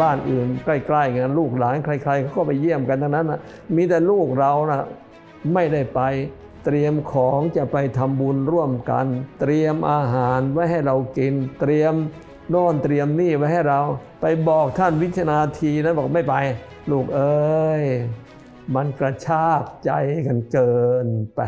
บ้านอื่นใกล้ๆกันลูกหลานใครๆเขาก็ไปเยี่ยมกันทั้งนั้นนะมีแต่ลูกเรานะไม่ได้ไปเตรียมของจะไปทำบุญร่วมกัน เตรียมอาหารไว้ให้เรากิน เตรียมโน่นเตรียมนี่ไว้ให้เรา ไปบอกท่านวิชนาทีนั้นบอกไม่ไป ลูกเอ้ย มันกระชากใจกันเกินไป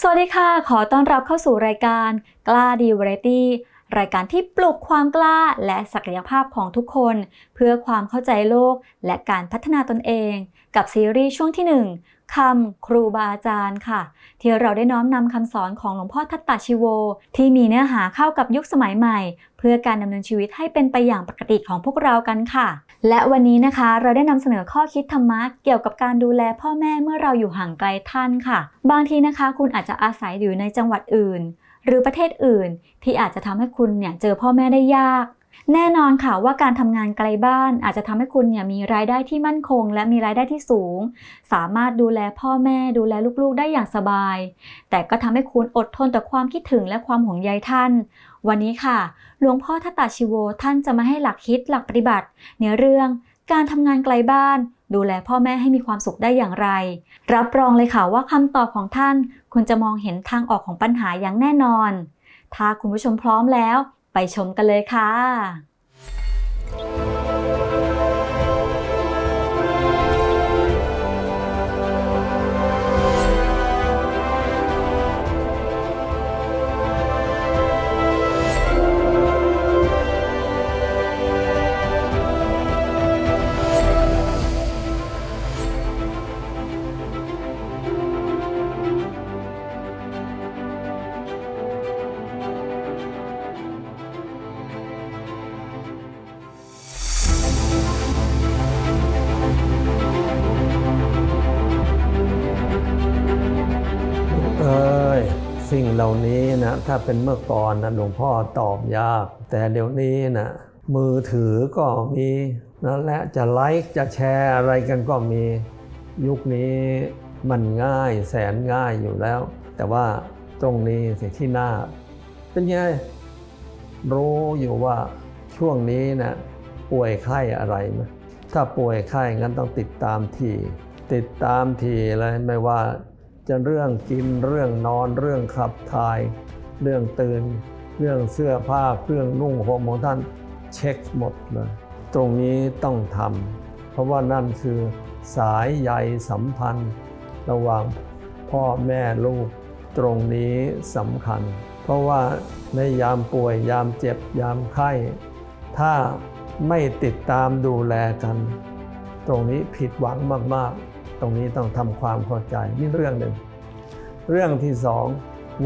สวัสดีค่ะ ขอต้อนรับเข้าสู่รายการกล้าดีวาไรตี้ รายการที่ปลุกความกล้าและศักยภาพของทุกคน เพื่อความเข้าใจโลกและการพัฒนาตนเอง กับซีรีส์ช่วงที่ 1คำครูบาอาจารย์ค่ะ ที่เราได้น้อมนำคำสอนของหลวงพ่อทัตตาชิโว ที่มีเนื้อหาเข้ากับยุคสมัยใหม่ เพื่อการดำเนินชีวิตให้เป็นไปอย่างปกติของพวกเรากันค่ะ และวันนี้นะคะเราได้นำเสนอข้อคิดธรรมะเกี่ยวกับการดูแลพ่อแม่เมื่อเราอยู่ห่างไกลท่านค่ะ บางทีนะคะ คุณอาจจะอาศัยอยู่ในจังหวัดอื่น หรือประเทศอื่น ที่อาจจะทำให้คุณเนี่ยเจอพ่อแม่ได้ยาก แน่นอนค่ะว่าการทำงานไกลบ้าน อาจจะทำให้คุณเนี่ยมีรายได้ที่มั่นคง และมีรายได้ที่สูง สามารถดูแลพ่อแม่ดูแลลูกๆได้อย่างสบาย แต่ก็ทำให้คุณอดทนต่อความคิดถึงและความห่วงใยท่าน วันนี้ค่ะ หลวงพ่อทัตตาชิโวท่านจะมาให้หลักคิดหลักปฏิบัติในเรื่องการทำงานไกลบ้าน ดูแลพ่อแม่ให้มีความสุขได้อย่างไร รับรองเลยค่ะว่าคำตอบของท่าน คุณจะมองเห็นทางออกของปัญหาอย่างแน่นอน ถ้าคุณผู้ชมพร้อมแล้ว ไปชมกันเลยค่ะ ถ้าเป็นเมื่อก่อนนะหลวงพ่อตอบยาก แต่เดี๋ยวนี้นะมือถือก็มีนั่นแหละจะไลค์จะแชร์อะไรกันก็มี ยุคนี้มันง่ายแสนง่ายอยู่แล้ว แต่ว่าตรงนี้สิ่งที่น่าเป็นไงรู้อยู่ว่าช่วงนี้นะป่วยไข้อะไรไหมถ้าป่วยไข้งั้นต้องติดตามทีติดตามทีเลยไม่ว่าจะเรื่องกินเรื่องนอนเรื่องขับถ่าย เรื่องตื่นเรื่องเสื้อผ้าเครื่องนุ่งห่มของท่านเช็คหมดเลยตรงนี้ต้องทำเพราะว่านั่นคือสายใยสัมพันธ์ ระหว่างพ่อแม่ลูก ตรงนี้สำคัญ เพราะว่าในยามป่วยยามเจ็บยามไข้ ถ้าไม่ติดตามดูแลกัน ตรงนี้ผิดหวังมากๆ ตรงนี้ต้องทำความเข้าใจนี่เรื่องหนึ่ง เรื่องที่สอง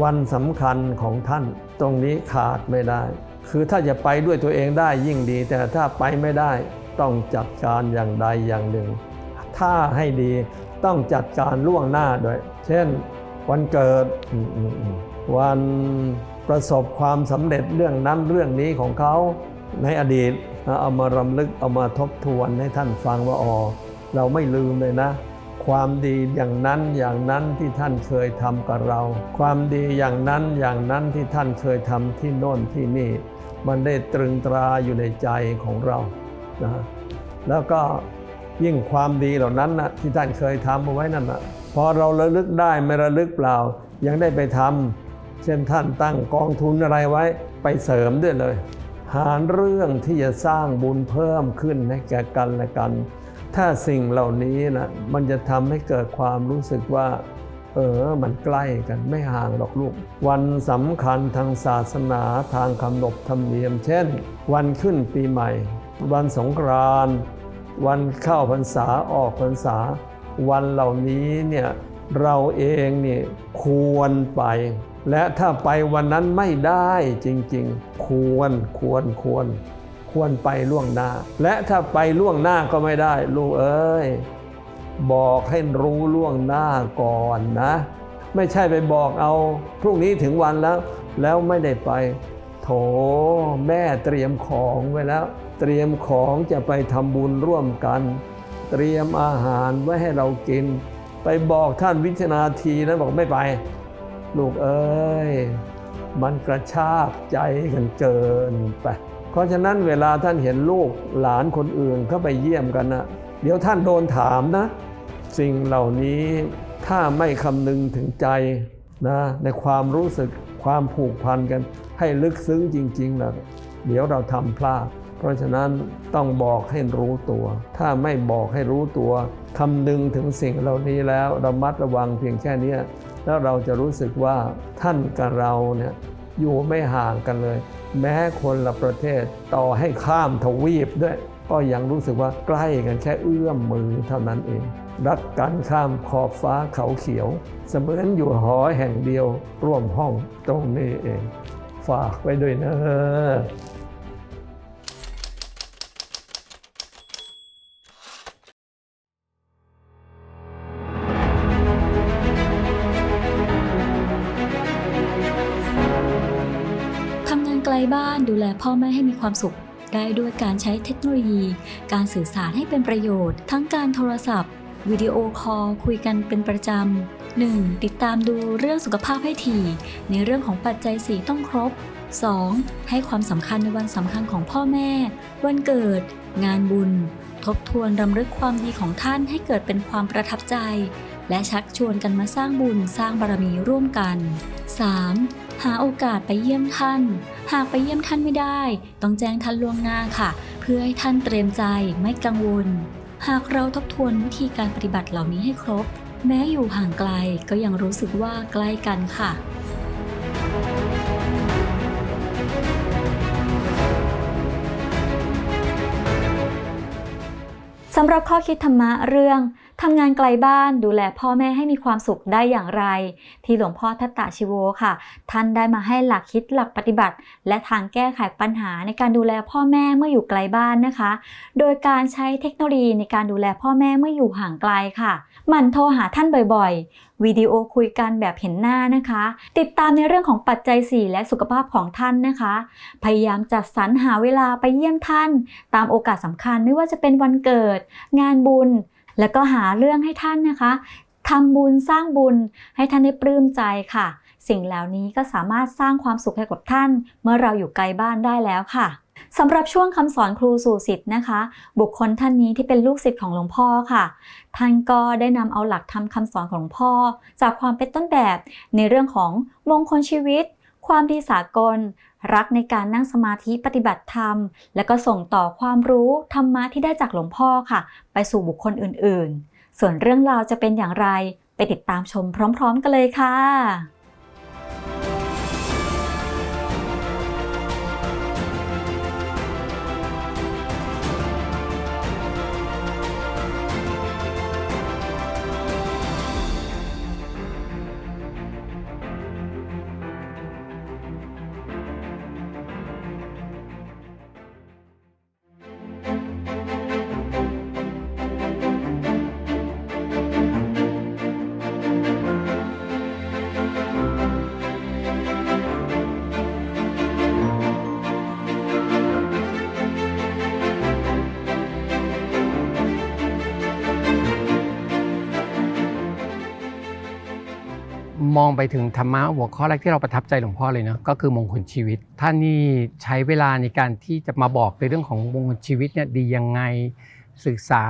วันสำคัญของท่านตรงนี้ขาดไม่ได้ คือถ้าจะไปด้วยตัวเองได้ยิ่งดี แต่ถ้าไปไม่ได้ต้องจัดการอย่างใดอย่างหนึ่ง ถ้าให้ดีต้องจัดการล่วงหน้าด้วย เช่น วันเกิดวันประสบความสำเร็จเรื่องนั้นเรื่องนี้ของเขาในอดีตเอามารำลึกเอามาทบทวนให้ท่านฟังว่าอ๋อเราไม่ลืมเลยนะ ความดีอย่างนั้นอย่างนั้นที่ท่านเคยทำกับเรา ความดีอย่างนั้นอย่างนั้นที่ท่านเคยทำที่โน่นที่นี่ มันได้ตรึงตราอยู่ในใจของเรานะแล้วก็ยิ่งความดีเหล่านั้นนะที่ท่านเคยทำเอาไว้นั่นนะพอเราระลึกได้ไม่ระลึกเปล่า ยังได้ไปทำเช่นท่านตั้งกองทุนอะไรไว้ไปเสริมด้วยเลย หาเรื่องที่จะสร้างบุญเพิ่มขึ้นให้แก่กันและกัน ถ้าสิ่งเหล่านี้นะมันจะทำให้เกิดความรู้สึกว่า เออ มันใกล้กันไม่ห่างหรอกลูก วันสำคัญทางศาสนาทางคำนบธรรมเนียม เช่น วันขึ้นปีใหม่ วันสงกรานต์วันเข้าพรรษาออกพรรษา วันเหล่านี้เนี่ยเราเองเนี่ยควรไป และถ้าไปวันนั้นไม่ได้จริงๆ ควรควรควร ควรไปล่วงหน้า และถ้าไปล่วงหน้าก็ไม่ได้ ลูกเอ้ย บอกให้รู้ล่วงหน้าก่อนนะ ไม่ใช่ไปบอกเอา พรุ่งนี้ถึงวันแล้ว แล้วไม่ได้ไป โถแม่เตรียมของไว้แล้ว เตรียมของจะไปทำบุญร่วมกัน เตรียมอาหารไว้ให้เรากิน ไปบอกท่านวิชนาทีนั้นบอกไม่ไป ลูกเอ้ยมันกระชากใจกันเกินไป เพราะฉะนั้นเวลาท่านเห็นลูกหลานคนอื่นเข้าไปเยี่ยมกันนะเดี๋ยวท่านโดนถามนะ สิ่งเหล่านี้ถ้าไม่คำนึงถึงใจนะในความรู้สึกความผูกพันกัน ให้ลึกซึ้งจริงๆนะเดี๋ยวเราทำพลาด เพราะฉะนั้นต้องบอกให้รู้ตัว ถ้าไม่บอกให้รู้ตัวคำนึงถึงสิ่งเหล่านี้แล้วระมัดระวังเพียงแค่นี้แล้วเราจะรู้สึกว่าท่านกับเราเนี่ยอยู่ไม่ห่างกันเลย แม้คนละประเทศต่อให้ข้ามทวีปด้วย ก็ยังรู้สึกว่าใกล้กันแค่เอื้อมมือเท่านั้นเอง รักกันข้ามขอบฟ้าเขาเขียว เสมือนอยู่หอแห่งเดียวร่วมห้องตรงนี้เอง ฝากไว้ด้วยนะ พ่อแม่ให้มีความสุข ได้ด้วยการใช้เทคโนโลยี การสื่อสารให้เป็นประโยชน์ ทั้งการโทรศัพท์วิดีโอคอลคุยกันเป็นประจำ 1. ติดตามดูเรื่องสุขภาพให้ถี่ ในเรื่องของปัจจัยสีต้องครบ 2. ให้ความสำคัญในวันสำคัญของพ่อแม่ วันเกิด งานบุญ ทบทวนรำลึกความดีของท่านให้เกิดเป็นความประทับใจ และชักชวนกันมาสร้างบุญสร้างบารมีร่วมกัน 3. หาโอกาสไปเยี่ยมท่าน หากไปเยี่ยมท่านไม่ได้ ต้องแจ้งท่านล่วงหน้าค่ะ เพื่อให้ท่านเตรียมใจไม่กังวล หากเราทบทวนวิธีการปฏิบัติเหล่านี้ให้ครบ แม้อยู่ห่างไกลก็ยังรู้สึกว่าใกล้กันค่ะสำหรับข้อคิดธรรมะเรื่อง ทำงานไกลบ้านดูแลพ่อแม่ให้มีความสุขได้อย่างไร ที่หลวงพ่อทัตตาชิโวค่ะ ท่านได้มาให้หลักคิดหลักปฏิบัติ และทางแก้ไขปัญหาในการดูแลพ่อแม่เมื่ออยู่ไกลบ้านนะคะ โดยการใช้เทคโนโลยีในการดูแลพ่อแม่เมื่ออยู่ห่างไกลค่ะ มันโทรหาท่านบ่อยๆ วิดีโอคุยกันแบบเห็นหน้านะคะ ติดตามในเรื่องของปัจจัย 4 และสุขภาพของท่านนะคะ พยายามจัดสรรหาเวลาไปเยี่ยมท่าน ตามโอกาสสำคัญไม่ว่าจะเป็นวันเกิด งานบุญ แล้วก็หาเรื่องให้ท่านนะคะทำบุญสร้างบุญให้ท่านได้ปลื้มใจค่ะ สิ่งเหล่านี้ก็สามารถสร้างความสุขให้กับท่าน เมื่อเราอยู่ไกลบ้านได้แล้วค่ะสำหรับช่วงคำสอนครูสู่สิทธิ์นะคะ บุคคลท่านนี้ที่เป็นลูกศิษย์ของหลวงพ่อค่ะ ท่านก็ได้นำเอาหลักธรรมคำสอนของหลวงพ่อ จากความเป็นต้นแบบในเรื่องของมงคลชีวิต ความดีสากล รักในการนั่งสมาธิปฏิบัติธรรม และก็ส่งต่อความรู้ธรรมะที่ได้จากหลวงพ่อค่ะ ไปสู่บุคคลอื่นๆ ส่วนเรื่องราวจะเป็นอย่างไร ไปติดตามชมพร้อม ๆ กันเลยค่ะ มองไปถึงธรรมะหัวข้อแรกที่เราประทับใจหลวงพ่อเลยเนาะก็คือมงคลชีวิต ท่านนี่ใช้เวลาในการที่จะมาบอกในเรื่องของมงคลชีวิตเนี่ยดียังไงศึกษา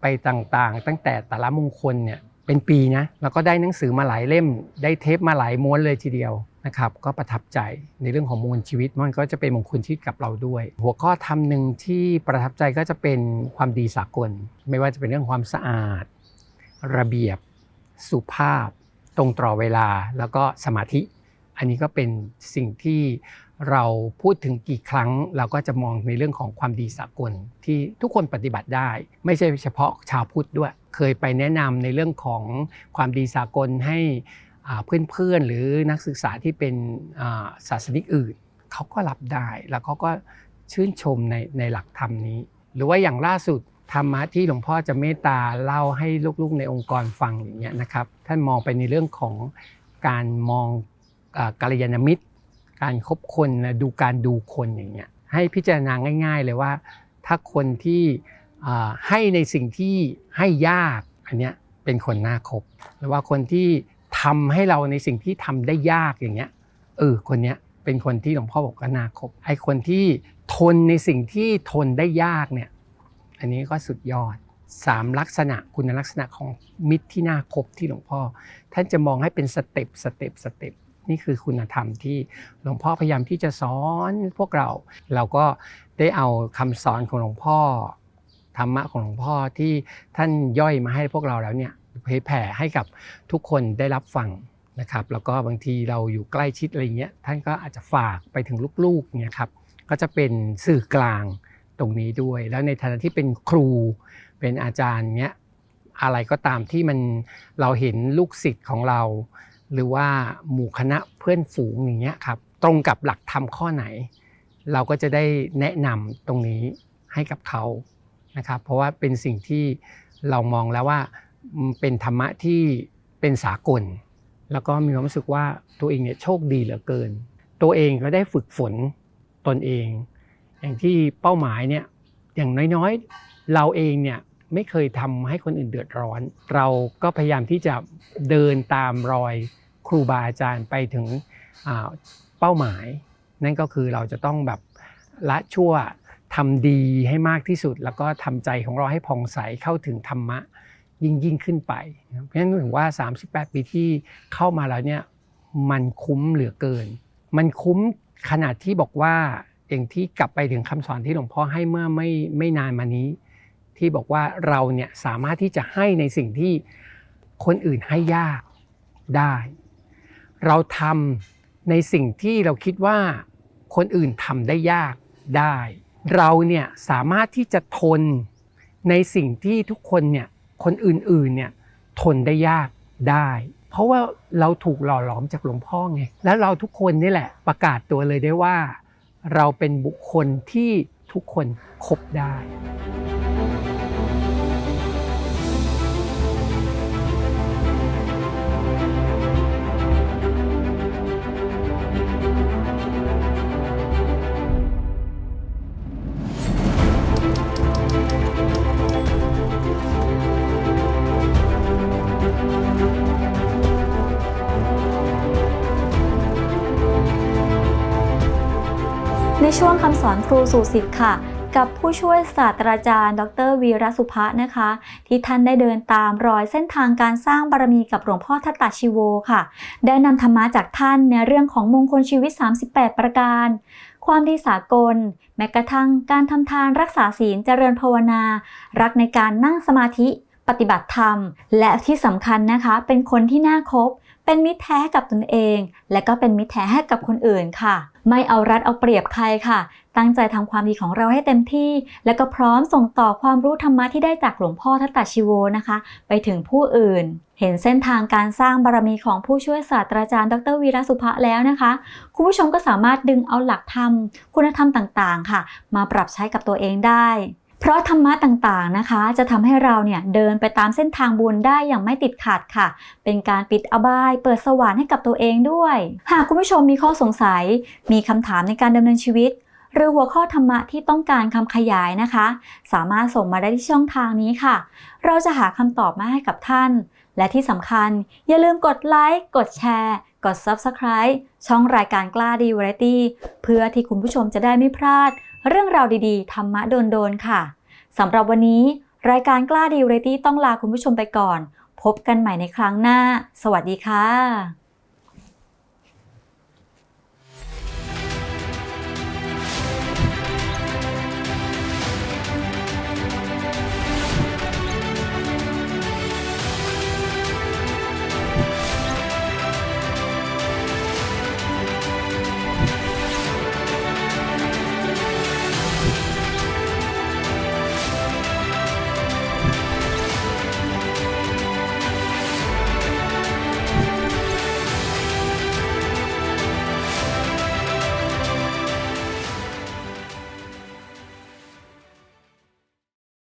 ไปต่างๆ ตั้งแต่แต่ละมงคลเนี่ยเป็นปีนะแล้วก็ได้หนังสือมาหลายเล่ม ได้เทปมาหลายม้วนเลยทีเดียวนะครับก็ประทับใจในเรื่องของมงคลชีวิตมันก็จะเป็นมงคลชีวิตกับเราด้วย หัวข้อธรรมหนึ่งที่ประทับใจก็จะเป็นความดีสากล ไม่ว่าจะเป็นเรื่องความสะอาด ระเบียบสุภาพ ตรงต่อเวลาแล้วก็สมาธิ อันนี้ก็เป็นสิ่งที่เราพูดถึงกี่ครั้ง เราก็จะมองในเรื่องของความดีสากลที่ทุกคนปฏิบัติได้ ไม่ใช่เฉพาะชาวพุทธด้วย เคยไปแนะนำในเรื่องของความดีสากลให้เพื่อนๆหรือนักศึกษาที่เป็นศาสนิกอื่นเขาก็รับได้แล้วเขาก็ชื่นชมในในหลักธรรมนี้ หรือว่าอย่างล่าสุด ธรรมะที่หลวงพ่อจะเมตตาเล่าให้ลูกๆในองค์กรฟังอย่างเงี้ยนะครับ ท่านมองไปในเรื่องของการมองอกัลยาณมิตร การคบคนนะดูการดูคนอย่างเงี้ยให้พิจารณาง่าย ๆ เลยว่า ถ้าคนที่ให้ในสิ่งที่ให้ยากอันเนี้ยเป็นคนน่าคบหรือว่าคนที่ทำให้เราในสิ่งที่ทำได้ยากอย่างเงี้ยเออคนเนี้ยเป็นคนที่หลวงพ่อบอกว่าน่าคบไอ้คนที่ทนในสิ่งที่ทนได้ยากเนี่ย อันนี้ก็สุดยอดสามลักษณะคุณลักษณะของมิตรที่น่าคบที่หลวงพ่อ ท่านจะมองให้เป็นสเต็ปสเต็ปสเต็ปนี่คือคุณธรรมที่หลวงพ่อพยายามที่จะสอนพวกเรา เราก็ได้เอาคำสอนของหลวงพ่อธรรมะของหลวงพ่อที่ท่านย่อยมาให้พวกเราแล้วเนี่ยเผยแผ่ให้กับทุกคนได้รับฟังนะครับแล้วก็บางทีเราอยู่ใกล้ชิดอะไรเงี้ยท่านก็อาจจะฝากไปถึงลูกๆเนี่ยครับก็จะเป็นสื่อกลาง ตรงนี้ด้วย แล้วในฐานะที่เป็นครูเป็นอาจารย์เนี้ยอะไรก็ตามที่มันเราเห็นลูกศิษย์ของเรา หรือว่าหมู่คณะเพื่อนฝูงอย่างเงี้ยครับตรงกับหลักธรรมข้อไหน เราก็จะได้แนะนำตรงนี้ให้กับเขานะครับ เพราะว่าเป็นสิ่งที่เรามองแล้วว่าเป็นธรรมะที่เป็นสากล แล้วก็มีความรู้สึกว่าตัวเองเนี่ยโชคดีเหลือเกิน ตัวเองก็ได้ฝึกฝนตนเอง อย่างที่เป้าหมายเนี่ยอย่างน้อยๆ เราเองเนี่ยไม่เคยทำให้คนอื่นเดือดร้อน เราก็พยายามที่จะเดินตามรอยครูบาอาจารย์ไปถึงเป้าหมาย นั่นก็คือเราจะต้องแบบละชั่วทำดีให้มากที่สุด แล้วก็ทำใจของเราให้ผ่องใสเข้าถึงธรรมะยิ่งยิ่งขึ้นไป เพราะฉะนั้นถึงว่า 38 ปีที่เข้ามาแล้วเนี่ยมันคุ้มเหลือเกิน มันคุ้มขนาดที่บอกว่า อย่างที่กลับไปถึงคำสอนที่หลวงพ่อให้เมื่อไม่ไม่นานมานี้ ที่บอกว่าเราเนี่ยสามารถที่จะให้ในสิ่งที่คนอื่นให้ยากได้ เราทำในสิ่งที่เราคิดว่าคนอื่นทำได้ยากได้ เราเนี่ยสามารถที่จะทนในสิ่งที่ทุกคนเนี่ยคนอื่นๆเนี่ยทนได้ยากได้ เพราะว่าเราถูกหล่อหลอมจากหลวงพ่อไงแล้วเราทุกคนนี่แหละประกาศตัวเลยได้ว่า เราเป็นบุคคลที่ทุกคนคบได้ ช่วงคำสอนครูสู่สิทธิ์ค่ะ กับผู้ช่วยศาสตราจารย์ ดรวีรสุภะนะคะ ที่ท่านได้เดินตามรอยเส้นทางการสร้างบารมีกับหลวงพ่อทัตตาชิโวค่ะ ได้นำธรรมะจากท่านในเรื่องของมงคลชีวิต 38 ประการ ความดีสากล แม้กระทั่งการทำทานรักษาศีลเจริญภาวนา รักในการนั่งสมาธิ ปฏิบัติธรรม และที่สำคัญนะคะ เป็นคนที่น่าคบ เป็นมิตรแท้กับตนเอง และก็เป็นมิตรแท้ให้กับคนอื่นค่ะ ไม่เอารัดเอาเปรียบใครค่ะ ตั้งใจทำความดีของเราให้เต็มที่ และก็พร้อมส่งต่อความรู้ธรรมะที่ได้จากหลวงพ่อทัตตาชิโวนะคะ ไปถึงผู้อื่น เห็นเส้นทางการสร้างบารมีของผู้ช่วยศาสตราจารย์ ดรวีรสุภะแล้วนะคะ คุณผู้ชมก็สามารถดึงเอาหลักธรรม คุณธรรมต่างๆ ค่ะ มาปรับใช้กับตัวเองได้ เพราะธรรมะต่างๆนะคะ จะทำให้เราเนี่ยเดินไปตามเส้นทางบุญได้อย่างไม่ติดขัดค่ะ เป็นการปิดอบาย เปิดสวรรค์ให้กับตัวเองด้วย หากคุณผู้ชมมีข้อสงสัย มีคำถามในการดำเนินชีวิต หรือหัวข้อธรรมะที่ต้องการคำขยายนะคะ สามารถส่งมาได้ที่ช่องทางนี้ค่ะ เราจะหาคำตอบมาให้กับท่าน และที่สำคัญ อย่าลืมกดไลค์กดแชร์กด Subscribe ช่องรายการกล้าดีวาไรตี้เพื่อที่คุณผู้ชมจะได้ไม่พลาด เรื่องราวดีๆ ธรรมะโดนๆ ค่ะ สำหรับวันนี้ รายการกล้าดีวาไรตี้ต้องลาคุณผู้ชมไปก่อน พบกันใหม่ในครั้งหน้า สวัสดีค่ะ